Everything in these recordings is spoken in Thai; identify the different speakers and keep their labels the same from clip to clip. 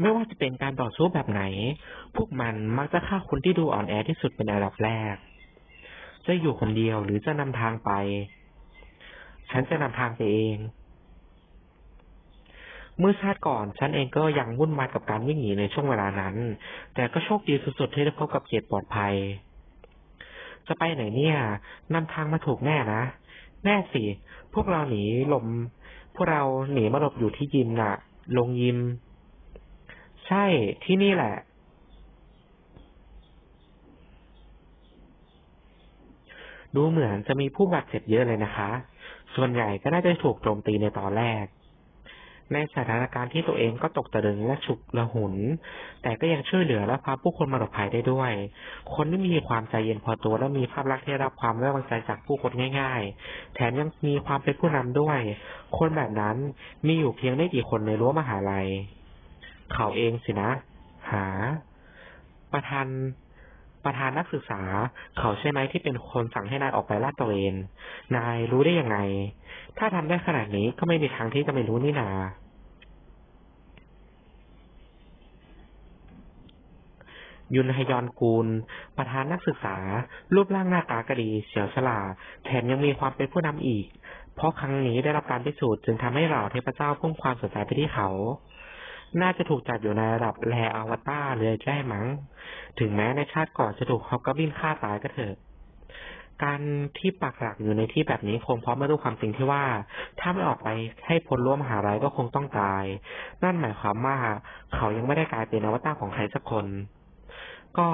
Speaker 1: ไม่ว่าจะเป็นการต่อสู้แบบไหน พวกมันมักจะฆ่าคนที่ดูอ่อนแอที่สุดเป็นอันดับแรก จะอยู่คนเดียวหรือจะนำทางไป ฉันจะนำทางไปเอง เมื่อชาติก่อนฉันเองก็ยังวุ่นวายกับการวิ่งหนีในช่วงเวลานั้น แต่ก็โชคดีสุดๆที่ได้พบกับเขตปลอดภัย จะไปไหนเนี่ยนำทางมาถูกแน่นะ แน่สิ พวกเราหนีลม พวกเราหนีมาหลบอยู่ที่ยิมน่ะ ลงยิม ใช่ที่นี่แหละ ดูเหมือนจะมีผู้บาดเจ็บเยอะเลยนะคะ ส่วนใหญ่ก็น่าจะถูกโจมตีในตอนแรก ในสถานการณ์ที่ตัวเองก็ตกตะลึงและฉุกละหุน แต่ก็ยังช่วยเหลือและพาผู้คนมาหลบภัยได้ด้วย คนที่มีความใจเย็นพอตัวและมีภาพลักษณ์ที่รับความไว้วางใจจากผู้คนง่าย ๆ แถมยังมีความเป็นผู้นำด้วย คนแบบนั้นมีอยู่เพียงไม่กี่คนในรั้วมหาลัย เขาเองสินะ หา ประธานประธานนักศึกษา เขาใช่ไหมที่เป็นคนสั่งให้นายออกไปลาดตระเวนนายรู้ได้ยังไง ถ้าทำได้ขนาดนี้ก็ไม่มีทางที่จะไม่รู้นี่นายุนฮยอนกูล ประธานนักศึกษา รูปร่างหน้าตากระดีเฉียวฉลาดแถมยังมีความเป็นผู้นำอีก เพราะครั้งนี้ได้รับการพิสูจน์จึงทำให้เหล่าเทพเจ้าพุ่งความสนใจไปที่เขา น่าจะถูกจัดอยู่ในระดับแลอวตารเลยได้มั้ง ถึงแม้ในชาติก่อนจะถูกฮอกกบินฆ่าตายก็เถอะ การที่ปักหลักอยู่ในที่แบบนี้คงเพราะไม่รู้ความจริงที่ว่า ถ้าไม่ออกไปให้พ้นรั้วมหาลัยก็คงต้องตาย นั่นหมายความว่าเขายังไม่ได้กลายเป็นอวตารของใครสักคนก็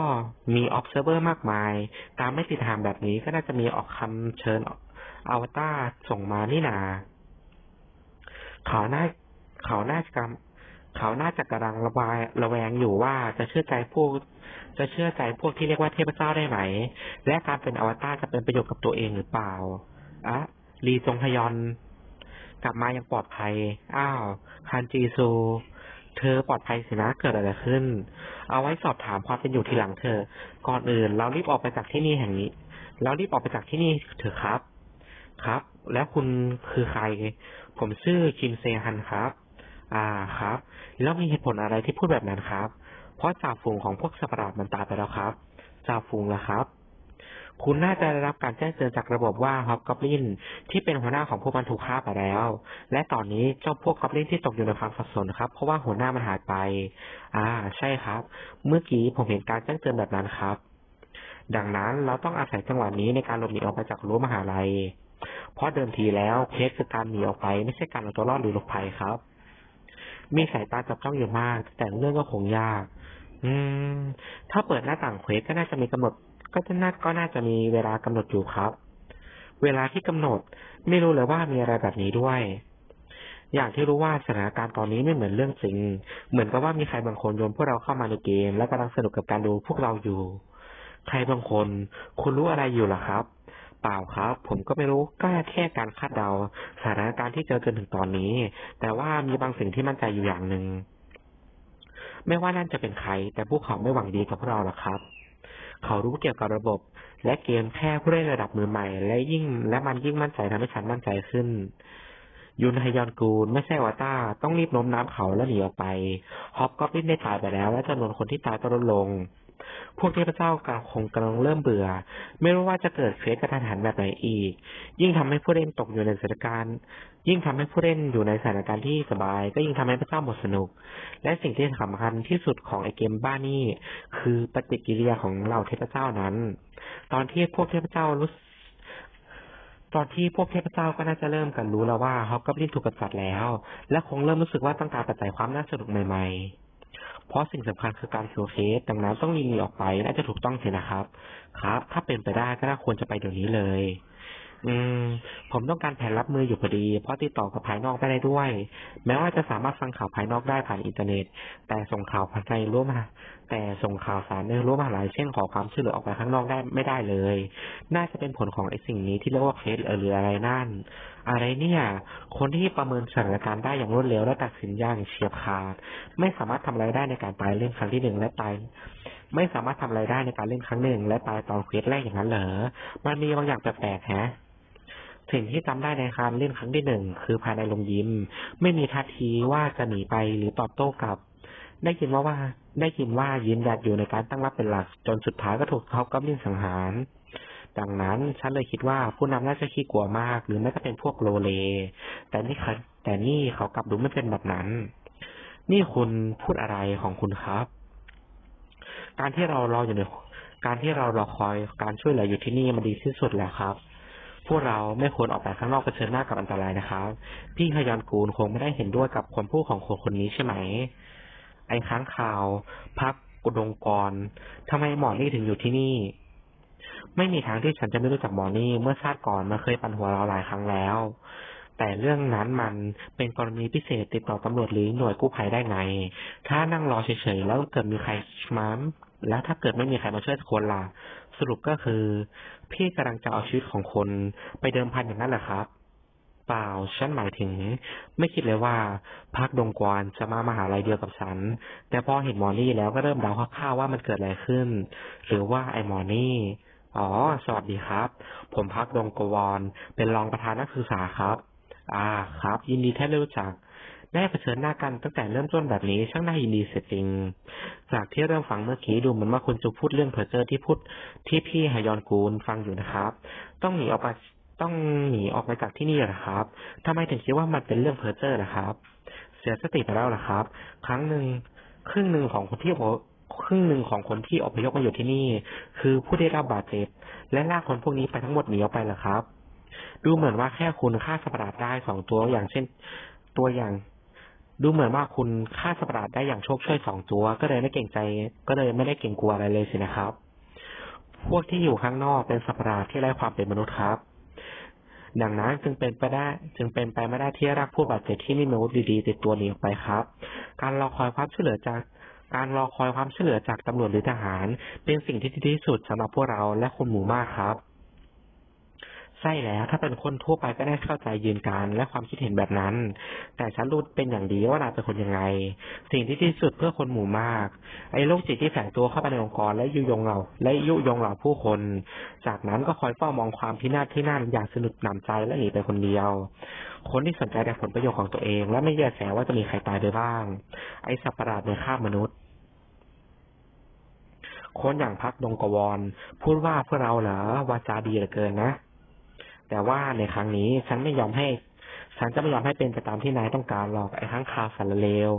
Speaker 1: มี observer มากมาย ตามไม่ติดทางแบบนี้ก็น่าจะมีออกคำเชิญอวตารส่งมานี่นา เขาน่าเขาน่าจะ เขาน่าจะกำลังระบายระแวงอยู่ว่าจะเชื่อใจพวกจะเชื่อใจพวกที่เรียกว่าเทพเจ้าได้ไหม และการเป็นอวตารจะเป็นประโยชน์กับตัวเองหรือเปล่าอะลีจงฮยอน กลับมายังปลอดภัย อ้าวคันจีซู เธอปลอดภัยสินะเกิดอะไรขึ้น เอาไว้สอบถามความเป็นอยู่ทีหลังเธอ ก่อนอื่น เรารีบออกไปจากที่นี่แห่งนี้ เรารีบออกไปจากที่นี่เถอะครับ ครับ แล้วคุณคือใคร ผมชื่อคิมเซฮันครับ อ่าครับ แล้วมีเหตุผลอะไรที่พูดแบบนั้นครับ เพราะจ่าฝูงของพวกสัตว์ประหลาดมันตายไปแล้วครับจ่าฝูงละครับ คุณน่าจะได้รับการแจ้งเตือนจากระบบว่าฮอบกอบลินที่เป็นหัวหน้าของพวกมันถูกฆ่าไปแล้ว และตอนนี้เจ้าพวกกอบลินที่ตกอยู่ในความสับสนครับ เพราะว่าหัวหน้ามันหายไป อ่า ใช่ครับ เมื่อกี้ผมเห็นการแจ้งเตือนแบบนั้นครับ ดังนั้นเราต้องอาศัยจังหวะนี้ในการหลบหนีออกไปจากรั้วมหาลัยเพราะเดิมทีแล้วเพชคือการหนีออกไป ไม่ใช่การเอาตัวรอดหรือหลบภัยครับ มีสายตาจับจ้องอยู่มาก แต่เรื่องก็คงยาก อืม ถ้าเปิดหน้าต่างเควสก็น่าจะมีกำหนด ก็จะน่าก็น่าจะมีเวลากำหนดอยู่ครับ เวลาที่กำหนด ไม่รู้เลยว่ามีอะไรแบบนี้ด้วย อย่างที่รู้ว่าสถานการณ์ตอนนี้ไม่เหมือนเรื่องจริง เหมือนกับว่ามีใครบางคนโยนพวกเราเข้ามาในเกม และกำลังสนุกกับการดูพวกเราอยู่ ใครบางคน คุณรู้อะไรอยู่ล่ะครับ เปล่าครับ ผมก็ไม่รู้ก็แค่การคาดเดา สถานการณ์ที่เจอจนถึงตอนนี้ แต่ว่ามีบางสิ่งที่มั่นใจอยู่อย่างหนึ่งไม่ว่านั่นจะเป็นใคร แต่พวกเขาไม่หวังดีกับพวกเราหรอกครับ เขารู้เกี่ยวกับระบบ และเกมแค่ผู้เล่นระดับมือใหม่ และยิ่ง และมันยิ่งมั่นใจทำให้ฉันมั่นใจขึ้นยุนไฮยอนกูลไม่ใช่วาต้า ต้องรีบโน้มน้าวเขาและหนีออกไป ฮอปก็ลินได้ตายไปแล้ว และจำนวนคนที่ตายก็ลดลง พวกเทพเจ้ากำลังคงกำลังเริ่มเบื่อ ไม่รู้ว่าจะเกิดเคสกระทันหันแบบไหนอีก ยิ่งทำให้ผู้เล่นตกอยู่ในสถานการณ์ ยิ่งทำให้ผู้เล่นอยู่ในสถานการณ์ที่สบาย ก็ยิ่งทำให้พระเจ้าหมดสนุก และสิ่งที่สำคัญที่สุดของไอเกมบ้านี่คือปฏิกิริยาของเหล่าเทพเจ้านั้น ตอนที่พวกเทพเจ้ารู้ตอนที่พวกเทพเจ้าก็น่าจะเริ่มกันรู้แล้วว่าฮอกกับลินถูกกำจัดแล้ว และคงเริ่มรู้สึกว่าต้องการปัจจัยความน่าสนุกใหม่ ๆ เพราะสิ่งสำคัญคือการโชว์เคสดังนั้นต้องรีบออกไปน่าจะถูกต้องเสินะครับ ครับ ถ้าเป็นไปได้ก็น่าควรจะไปเดี๋ยวนี้เลย อืม ผมต้องการแผนรับมืออยู่พอดี เพราะติดต่อกับภายนอกไม่ได้ด้วย แม้ว่าจะสามารถฟังข่าวภายนอกได้ผ่านอินเทอร์เน็ต แต่ส่งข่าวภายในรั้วมหาแต่ส่งข่าวสารในรั้วมหาลัยเช่นขอความช่วยเหลือออกไปข้างนอกได้ไม่ได้เลย น่าจะเป็นผลของไอ้สิ่งนี้ที่เรียกว่าเคสหรืออะไรนั่น อะไรเนี่ย คนที่ประเมินสถานการณ์ได้อย่างรวดเร็วและตัดสินอย่างเฉียบขาด ไม่สามารถทำอะไรได้ในการตายเล่นครั้งที่หนึ่งและตายไม่สามารถทำอะไรได้ในการเล่นครั้งหนึ่งและตายตอนเควสแรกอย่างนั้นเหรอ มันมีบางอย่างแปลกๆแฮะ สิ่งที่จำได้ในการเล่นครั้งที่หนึ่งคือภายในโรงยิม ไม่มีท่าทีว่าจะหนีไปหรือตอบโต้กลับ ได้ยินว่าว่าได้ยินว่ายืนหยัดอยู่ในการตั้งรับเป็นหลัก จนสุดท้ายก็ถูกเขากำลินสังหาร ดังนั้นฉันเลยคิดว่าผู้นำน่าจะขี้กลัวมาก หรือไม่ก็เป็นพวกโลเลแต่นี่แต่นี่เขากลับดูไม่เป็นแบบนั้น นี่คุณพูดอะไรของคุณครับ การที่เรารออยู่ในการที่เรารอคอยการช่วยเหลืออยู่ที่นี่มันดีที่สุดแล้วครับ พวกเราไม่ควรออกไปข้างนอกเผชิญหน้ากับอันตรายนะครับ พี่ฮยอนกูลคงไม่ได้เห็นด้วยกับคนพูดของคนคนนี้ใช่ไหม ไอ้ค้างข่าว พักกุดงกรทำไมหมอนี่ถึงอยู่ที่นี่ ไม่มีทางที่ฉันจะไม่รู้จักหมอนี่เมื่อชาติก่อนมาเคยปันหัวเราหลายครั้งแล้ว แต่เรื่องนั้นมันเป็นกรณีพิเศษติดต่อตำรวจหรือหน่วยกู้ภัยได้ไง ถ้านั่งรอเฉยๆแล้วเกิดมีใครมา แล้วถ้าเกิดไม่มีใครมาช่วยคนล่ะ สรุปก็คือ พี่กำลังจะเอาชีวิตของคนไปเดิมพันอย่างนั้นเหรอครับ เปล่า ฉันหมายถึง ไม่คิดเลยว่าพักดงกวานจะมามาหาลัยเดียวกับฉัน แต่พอเห็นหมอนี่แล้วก็เริ่มเดาคร่าวว่ามันเกิดอะไรขึ้น หรือว่าไอ้หมอนี่อ๋อ สวัสดีครับ ผมพักดงกวอนเป็นรองประธานนักศึกษาครับ อ่า ครับ ยินดีที่ได้รู้จัก ได้เผชิญหน้ากันตั้งแต่เริ่มต้นแบบนี้ช่างน่ายินดีเสียจริง จากที่เริ่มฟังเมื่อกี้ดูเหมือนว่าคุณจะพูดเรื่องเพอเจอร์ที่พูดที่พี่ฮยอนกูลฟังอยู่นะครับ ต้องหนีออกไปต้องหนีออกไปจากที่นี่เหรอครับทำไมถึงคิดว่ามันเป็นเรื่องเพอเจอร์ล่ะครับ เสียสติไปแล้วล่ะครับ ครั้งหนึ่งครึ่งหนึ่งของคนที่ครึ่งหนึ่งของคนที่อพยพมาอยู่ที่นี่ คือผู้ได้รับบาดเจ็บและลากคนพวกนี้ไปทั้งหมดหนีออกไปเหรอครับ ดูเหมือนว่าแค่คุณฆ่าสัตว์ประหลาดได้สองตัวอย่างเช่น ตัวอย่าง ดูเหมือนว่าคุณฆ่าสัตว์ประหลาดได้อย่างโชคช่วยสองตัว ก็เลยไม่เก่งใจ ก็เลยไม่ได้เก่งกลัวอะไรเลยสินะครับ พวกที่อยู่ข้างนอกเป็นสัตว์ประหลาดที่ไร้ความเป็นมนุษย์ครับ ดังนั้นจึงเป็นไปได้ จึงเป็นไปไม่ได้ที่รักผู้บาดเจ็บที่ไม่มีอาวุธดีๆติดตัวหนีออกไปครับ การรอคอยความช่วยเหลือจากการรอคอยความช่วยเหลือจากตำรวจหรือทหาร เป็นสิ่งที่ดีที่สุดสำหรับพวกเราและคนหมู่มากครับ ใช่แล้ว ถ้าเป็นคนทั่วไปก็ได้เข้าใจยืนการและความคิดเห็นแบบนั้น แต่ฉันรู้เป็นอย่างดีว่านายเป็นคนยังไง สิ่งที่ที่สุดเพื่อคนหมู่มาก ไอ้โรคจิตที่แฝงตัวเข้าไปในองค์กรและยุยงเราและยุยงเหล่าผู้คน จากนั้นก็คอยเฝ้ามองความพินาศที่นั่นอย่างสนุกหนำใจและหนีไปคนเดียว คนที่สนใจแต่ผลประโยชน์ของตัวเอง และไม่แยแสว่าจะมีใครตายไปบ้าง ไอ้สัตว์ประหลาดในข้ามนุษย์คนอย่างพักดงกวอนพูดว่าพวกเราเหรอวาจาดีเหลือเกินนะ แต่ว่าในครั้งนี้ฉันไม่ยอมให้ ฉันจะไม่ยอมให้เป็นไปตามที่นายต้องการหรอกไอ้ข้างคาวสารเลว